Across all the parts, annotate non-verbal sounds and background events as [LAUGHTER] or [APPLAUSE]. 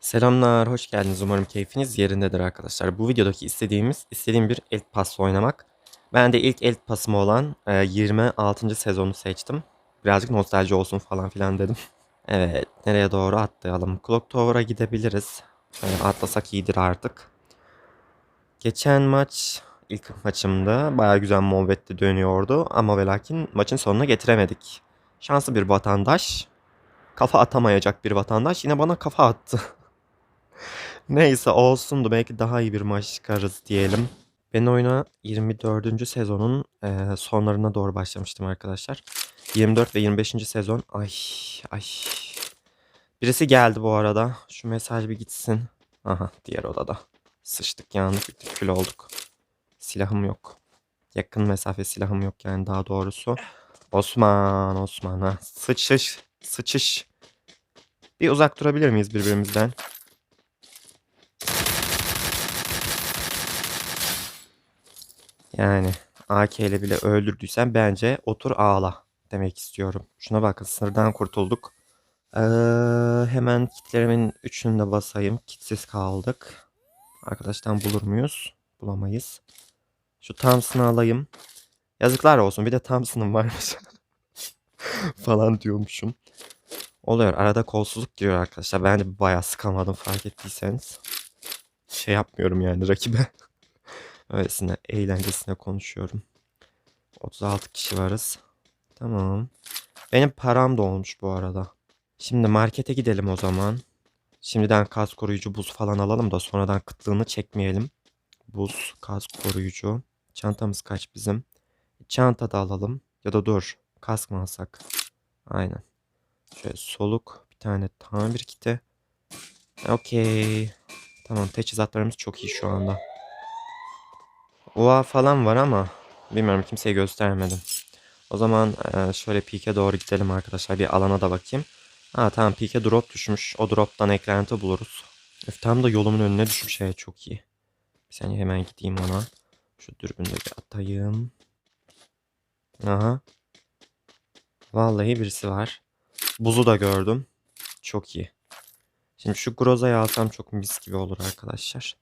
Selamlar, hoş geldiniz. Umarım keyfiniz yerindedir arkadaşlar. Bu videodaki istediğimiz, istediğim bir Elite Pass'la oynamak. Ben de ilk Elite Pass'ım olan e, 26. sezonu seçtim. Birazcık nostalji olsun falan filan dedim. [LAUGHS] Evet, nereye doğru atlayalım? Clock Tower'a gidebiliriz. Şöyle atlasak iyidir artık. Geçen maç, ilk maçımda baya güzel muhabbette dönüyordu. Ama ve lakin maçın sonuna getiremedik. Şanslı bir vatandaş, kafa atamayacak bir vatandaş yine bana kafa attı. [LAUGHS] Neyse olsundu belki daha iyi bir maç çıkarız diyelim. Ben oyuna 24. sezonun eee, sonlarına doğru başlamıştım arkadaşlar. 24 ve 25. sezon. Ay ay. Birisi geldi bu arada. Şu mesaj bir gitsin. Aha diğer odada. Sıçtık yandık kül olduk. Silahım yok. Yakın mesafe silahım yok yani daha doğrusu. Osman Osman ha. Sıçış sıçış. Bir uzak durabilir miyiz birbirimizden? Yani AK ile bile öldürdüysen bence otur ağla demek istiyorum. Şuna bakın sınırdan kurtulduk. Ee, hemen kitlerimin üçünü de basayım. Kitsiz kaldık. Arkadaştan bulur muyuz? Bulamayız. Şu Thompson'ı alayım. Yazıklar olsun bir de Thompson'ım varmış. [LAUGHS] falan diyormuşum. Oluyor arada kolsuzluk giriyor arkadaşlar. Ben de bayağı sıkamadım fark ettiyseniz. Şey yapmıyorum yani rakibe. [LAUGHS] Öylesine eğlencesine konuşuyorum. 36 kişi varız. Tamam. Benim param da olmuş bu arada. Şimdi markete gidelim o zaman. Şimdiden kas koruyucu buz falan alalım da sonradan kıtlığını çekmeyelim. Buz, kas koruyucu. Çantamız kaç bizim? Çanta da alalım. Ya da dur. Kask mı alsak? Aynen. Şöyle soluk. Bir tane tamir kiti. Okey. Tamam teçhizatlarımız çok iyi şu anda. Oha falan var ama bilmiyorum kimseye göstermedim. O zaman e, şöyle peak'e doğru gidelim arkadaşlar. Bir alana da bakayım. Ha tamam peak'e drop düşmüş. O drop'tan eklenti buluruz. Öf, tam da yolumun önüne düşmüş. şey çok iyi. Bir saniye hemen gideyim ona. Şu dürbünü de atayım. Aha. Vallahi birisi var. Buzu da gördüm. Çok iyi. Şimdi şu Groza'yı alsam çok mis gibi olur arkadaşlar.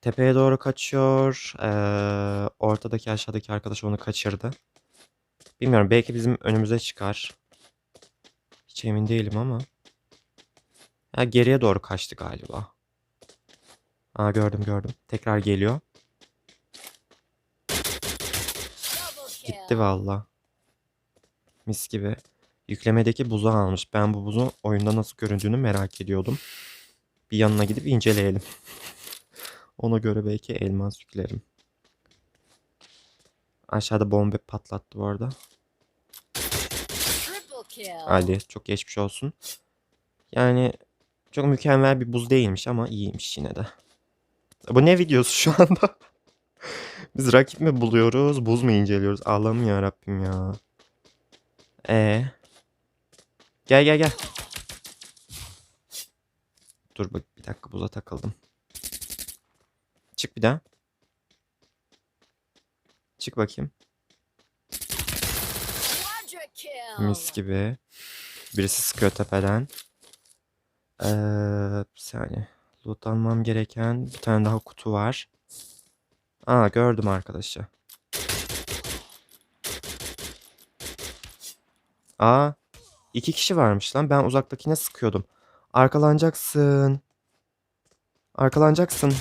Tepeye doğru kaçıyor. Ee, ortadaki aşağıdaki arkadaş onu kaçırdı. Bilmiyorum belki bizim önümüze çıkar. Hiç emin değilim ama. Ya geriye doğru kaçtı galiba. Aa gördüm gördüm. Tekrar geliyor. Gitti valla. Mis gibi. Yüklemedeki buzu almış. Ben bu buzun oyunda nasıl göründüğünü merak ediyordum. Bir yanına gidip inceleyelim. Ona göre belki elmas yüklerim. Aşağıda bomba patlattı bu arada. Ali çok geçmiş olsun. Yani çok mükemmel bir buz değilmiş ama iyiymiş yine de. Bu ne videosu şu anda? Biz rakip mi buluyoruz, buz mu inceliyoruz? Allah'ım ya Rabbim ya. E Gel gel gel. Dur bak bir dakika buza takıldım. Çık bir daha. Çık bakayım. Mis gibi. Birisi sıkıyor tepeden. Ee, bir saniye. Loot almam gereken bir tane daha kutu var. Aa gördüm arkadaşı. Aa iki kişi varmış lan. Ben uzaktakine sıkıyordum. Arkalanacaksın. Arkalanacaksın.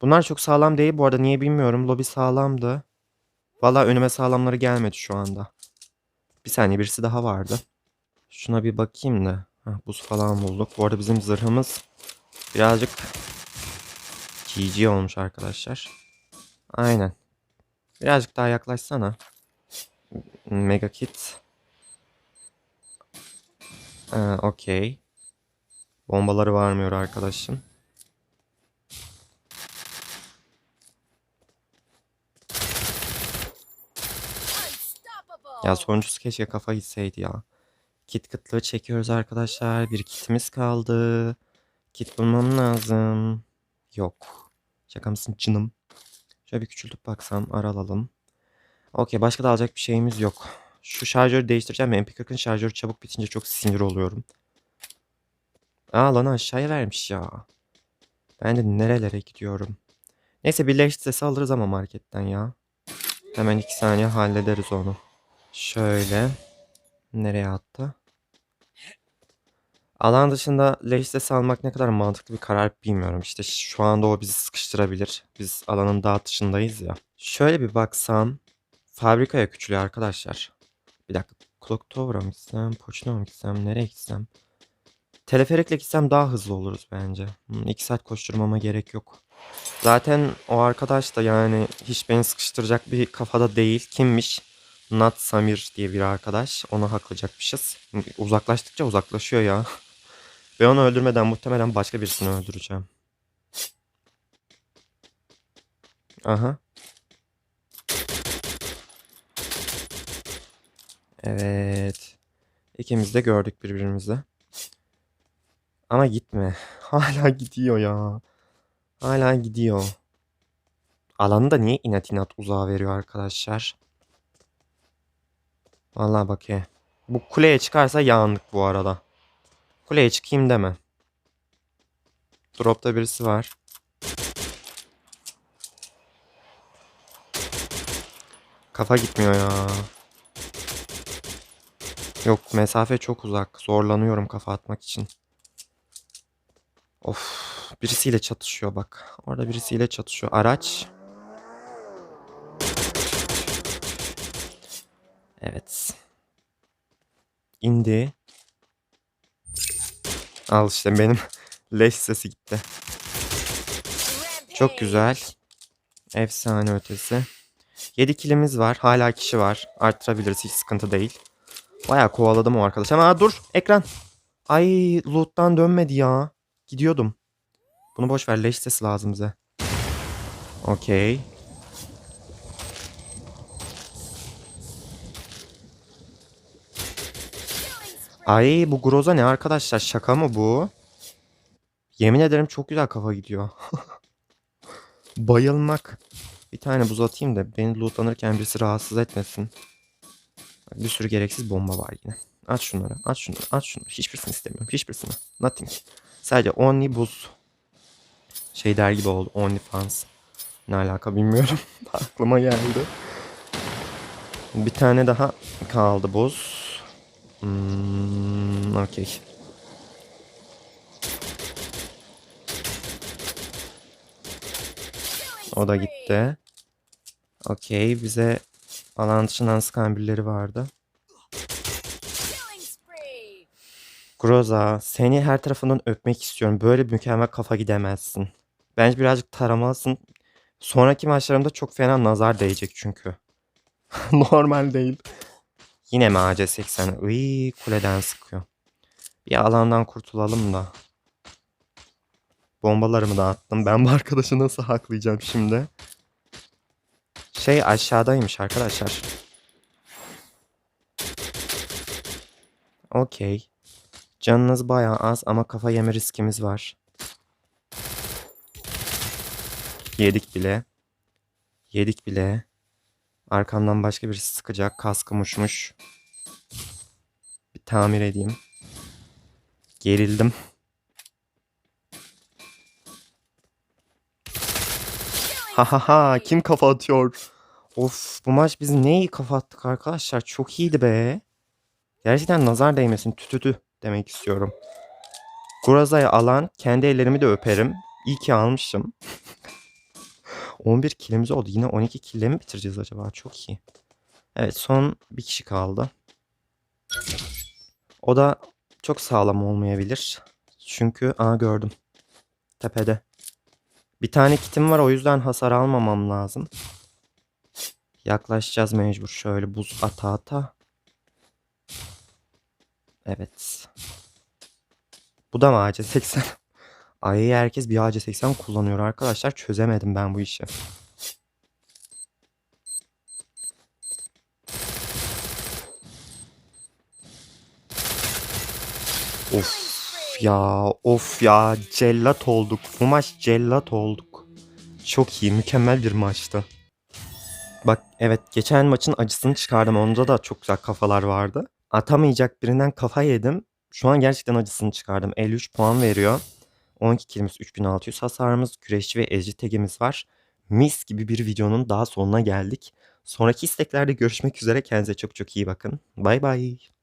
Bunlar çok sağlam değil bu arada. Niye bilmiyorum. Lobi sağlamdı. Valla önüme sağlamları gelmedi şu anda. Bir saniye birisi daha vardı. Şuna bir bakayım da. Heh, buz falan bulduk. Bu arada bizim zırhımız birazcık GG olmuş arkadaşlar. Aynen. Birazcık daha yaklaşsana. Mega kit. Ee, Okey. Bombaları varmıyor arkadaşım. Ya sonuncusu keşke kafa gitseydi ya. Kit kıtlığı çekiyoruz arkadaşlar. Bir kitimiz kaldı. Kit bulmam lazım. Yok. Şaka mısın canım? Şöyle bir küçültüp baksam ara alalım. Okey başka da alacak bir şeyimiz yok. Şu şarjörü değiştireceğim. MP40'ın şarjörü çabuk bitince çok sinir oluyorum. Aa lan aşağıya vermiş ya. Ben de nerelere gidiyorum. Neyse bir leş sesi alırız ama marketten ya. Hemen iki saniye hallederiz onu. Şöyle. Nereye attı? Alan dışında sesi almak ne kadar mantıklı bir karar bilmiyorum. İşte şu anda o bizi sıkıştırabilir. Biz alanın daha dışındayız ya. Şöyle bir baksam. Fabrikaya küçülüyor arkadaşlar. Bir dakika. Clock Tower'a mı gitsem? Poçin'a mı gitsem? Nereye gitsem? Teleferikle gitsem daha hızlı oluruz bence. 2 saat koşturmama gerek yok. Zaten o arkadaş da yani hiç beni sıkıştıracak bir kafada değil. Kimmiş? Nat Samir diye bir arkadaş. Onu haklayacakmışız. Uzaklaştıkça uzaklaşıyor ya. [LAUGHS] Ve onu öldürmeden muhtemelen başka birisini öldüreceğim. Aha. Evet. İkimiz de gördük birbirimizi. Ama gitme. [LAUGHS] Hala gidiyor ya. Hala gidiyor. Alanı da niye inat inat uzağa veriyor arkadaşlar? Vallahi bak ya. Bu kuleye çıkarsa yandık bu arada. Kuleye çıkayım deme. Dropta birisi var. Kafa gitmiyor ya. Yok mesafe çok uzak. Zorlanıyorum kafa atmak için. Of. Birisiyle çatışıyor bak. Orada birisiyle çatışıyor. Araç. Evet. İndi. Al işte benim [LAUGHS] leş sesi gitti. Çok güzel. Efsane ötesi. 7 kilimiz var. Hala kişi var. Arttırabiliriz. Hiç sıkıntı değil. Bayağı kovaladım o arkadaş. Ama dur ekran. Ay loot'tan dönmedi ya. Gidiyordum. Bunu boş ver. Leş sesi lazım bize. Okey. Ay bu Groza ne arkadaşlar? Şaka mı bu? Yemin ederim çok güzel kafa gidiyor. [LAUGHS] Bayılmak. Bir tane buz atayım da beni lootlanırken birisi rahatsız etmesin. Bir sürü gereksiz bomba var yine. Aç şunları, aç şunları, aç şunları. Hiçbirisini istemiyorum, hiçbirisini. Nothing. Sadece only buz. Şey der gibi oldu, only fans. Ne alaka bilmiyorum. [LAUGHS] Aklıma geldi. Bir tane daha kaldı buz. Hmm, okey. O da gitti. Okey bize alan dışından sıkan birileri vardı. Groza seni her tarafından öpmek istiyorum. Böyle mükemmel kafa gidemezsin. Bence birazcık taramalısın. Sonraki maçlarımda çok fena nazar değecek çünkü. [LAUGHS] Normal değil. Yine mi AC-80? Iy, kuleden sıkıyor. Bir alandan kurtulalım da. Bombalarımı da attım. Ben bu arkadaşı nasıl haklayacağım şimdi? Şey aşağıdaymış arkadaşlar. Okey. Canınız bayağı az ama kafa yeme riskimiz var. Yedik bile. Yedik bile. Arkamdan başka birisi sıkacak. Kaskım uçmuş. Bir tamir edeyim. Gerildim. Ha ha ha kim kafa atıyor? Of bu maç biz ne iyi kafa attık arkadaşlar. Çok iyiydi be. Gerçekten nazar değmesin tütütü demek istiyorum. Guraza'yı alan kendi ellerimi de öperim. İyi ki almışım. [LAUGHS] 11 kilimiz oldu. Yine 12 kille mi bitireceğiz acaba? Çok iyi. Evet son bir kişi kaldı. O da çok sağlam olmayabilir. Çünkü aa gördüm. Tepede. Bir tane kitim var o yüzden hasar almamam lazım. Yaklaşacağız mecbur. Şöyle buz ata ata. Evet. Bu da mı AC80? Ay herkes bir AC80 kullanıyor arkadaşlar. Çözemedim ben bu işi. Of ya of ya cellat olduk. Bu maç cellat olduk. Çok iyi mükemmel bir maçtı. Bak evet geçen maçın acısını çıkardım. Onda da çok güzel kafalar vardı. Atamayacak birinden kafa yedim. Şu an gerçekten acısını çıkardım. 53 puan veriyor. 12 kilimiz 3600 hasarımız. Güreşçi ve ezci tagimiz var. Mis gibi bir videonun daha sonuna geldik. Sonraki isteklerde görüşmek üzere. Kendinize çok çok iyi bakın. Bay bay.